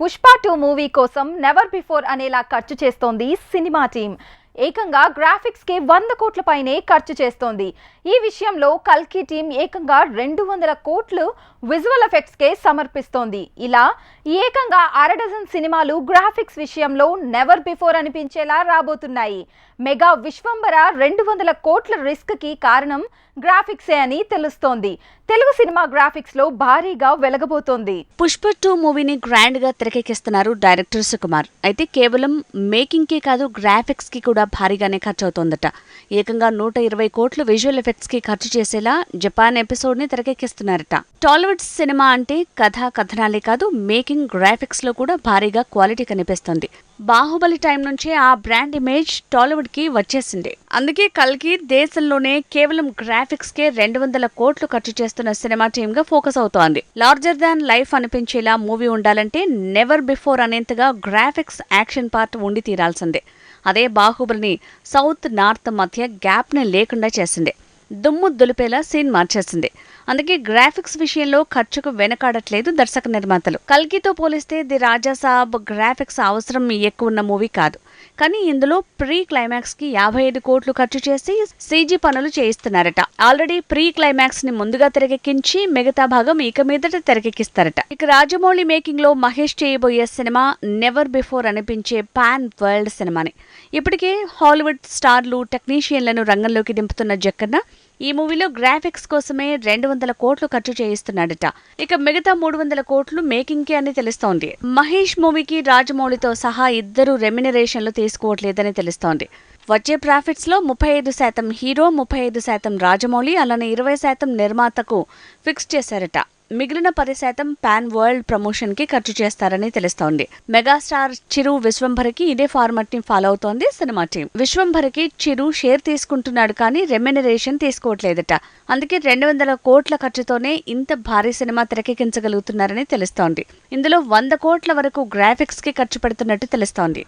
Pushpa two movie కోసం never before అనేలా ఖర్చు చేస్తోంది సినిమా టీం. ఏకంగా గ్రాఫిక్స్కి వంద కోట్ల పైనే ఖర్చు చేస్తోంది. ఈ విషయంలో కల్కి టీం ఏకంగా రెండు వందల కోట్లు విజువల్ ఎఫెక్ట్స్ కే సమర్పిస్తోంది. ఇలా ఏకంగా అర డజన్ సినిమాలు గ్రాఫిక్స్ విషయంలో నెవర్ బిఫోర్ అనిపించేలా రాబోతున్నాయి. మెగా విశ్వంబర రెండు వందల కోట్ల రిస్క్కి కారణం గ్రాఫిక్సే అని తెలుస్తోంది. తెలుగు సినిమా గ్రాఫిక్స్లో భారీగా వెలగబోతోంది. పుష్ప టూ మూవీని గ్రాండ్గా తెరకెక్కిస్తున్నారు డైరెక్టర్ సుకుమార్. అయితే కేవలం మేకింగ్కి కాదు గ్రాఫిక్స్కి కూడా భారీగానే ఖర్చు అవుతోందట ఏకంగా నూట ఇరవై కోట్లు విజువల్ ఎఫెక్ట్స్కి ఖర్చు చేసేలా జపాన్ ఎపిసోడ్ని తెరకెక్కిస్తున్నారట. టాలీవుడ్ సినిమా అంటే కథ కథనాలే కాదు మేకింగ్ గ్రాఫిక్స్లో కూడా భారీగా క్వాలిటీ కనిపిస్తుంది. బాహుబలి టైం నుంచే ఆ బ్రాండ్ ఇమేజ్ టాలీవుడ్కి వచ్చేసింది. అందుకే కల్కి దేశంలోనే కేవలం గ్రాఫిక్స్ కే రెండు వందల కోట్లు ఖర్చు చేస్తున్న సినిమా టీమ్గా ఫోకస్ అవుతోంది. లార్జర్ దాన్ లైఫ్ అనిపించేలా మూవీ ఉండాలంటే నెవర్ బిఫోర్ అనేంతగా గ్రాఫిక్స్ యాక్షన్ పార్ట్ ఉండి తీరాల్సిందే. అదే బాహుబలిని సౌత్ నార్త్ మధ్య గ్యాప్ని లేకుండా చేసిందే. దుమ్ము దులిపేలా సీన్ మార్చేసింది. అందుకే గ్రాఫిక్స్ విషయంలో ఖర్చుకు వెనకాడట్లేదు దర్శక నిర్మాతలు. కల్కితో పోలిస్తే ది రాజా సాబ్ గ్రాఫిక్స్ అవసరం ఎక్కువ ఉన్న మూవీ కాదు. కానీ ఇందులో ప్రీ క్లైమాక్స్కి యాభై ఐదు కోట్లు ఖర్చు చేసి సీజీ పనులు చేయిస్తున్నారట. ఆల్రెడీ ప్రీ క్లైమాక్స్ని ముందుగా తెరకెక్కించి మిగతా భాగం ఇక మీదట తెరకెక్కిస్తారట. ఇక రాజమౌళి మేకింగ్లో మహేష్ చేయబోయే సినిమా నెవర్ బిఫోర్ అనిపించే పాన్ వరల్డ్ సినిమాని. ఇప్పటికే హాలీవుడ్ స్టార్లు టెక్నీషియన్లను రంగంలోకి దింపుతున్న జక్కన్న ఈ మూవీలో గ్రాఫిక్స్ కోసమే రెండు వందల కోట్లు ఖర్చు చేయిస్తున్నాడట. ఇక మిగతా మూడు వందల కోట్లు మేకింగ్కి అని తెలుస్తోంది. మహేష్ మూవీకి రాజమౌళితో సహా ఇద్దరు రెమ్యునరేషన్లు తీసుకోవట్లేదని తెలుస్తోంది. వచ్చే ప్రాఫిట్స్లో ముప్పై ఐదు శాతం హీరో ముప్పై ఐదు శాతం రాజమౌళి అలానే ఇరవై శాతం నిర్మాతకు ఫిక్స్ చేశారట. మిగిలిన పది శాతం పాన్ వరల్డ్ ప్రమోషన్కి ఖర్చు చేస్తారని తెలుస్తోంది. మెగాస్టార్ చిరు విశ్వంభరకి ఇదే ఫార్మాట్ని ఫాలో అవుతోంది సినిమా టీం. విశ్వంభరకి చిరు షేర్ తీసుకుంటున్నాడు కానీ రెమ్యునరేషన్ తీసుకోవట్లేదట. అందుకే రెండు వందల కోట్ల ఖర్చుతోనే ఇంత భారీ సినిమా తెరకెక్కించగలుగుతున్నారని తెలుస్తోంది. ఇందులో వంద కోట్ల వరకు గ్రాఫిక్స్కి ఖర్చు పెడుతున్నట్టు తెలుస్తోంది.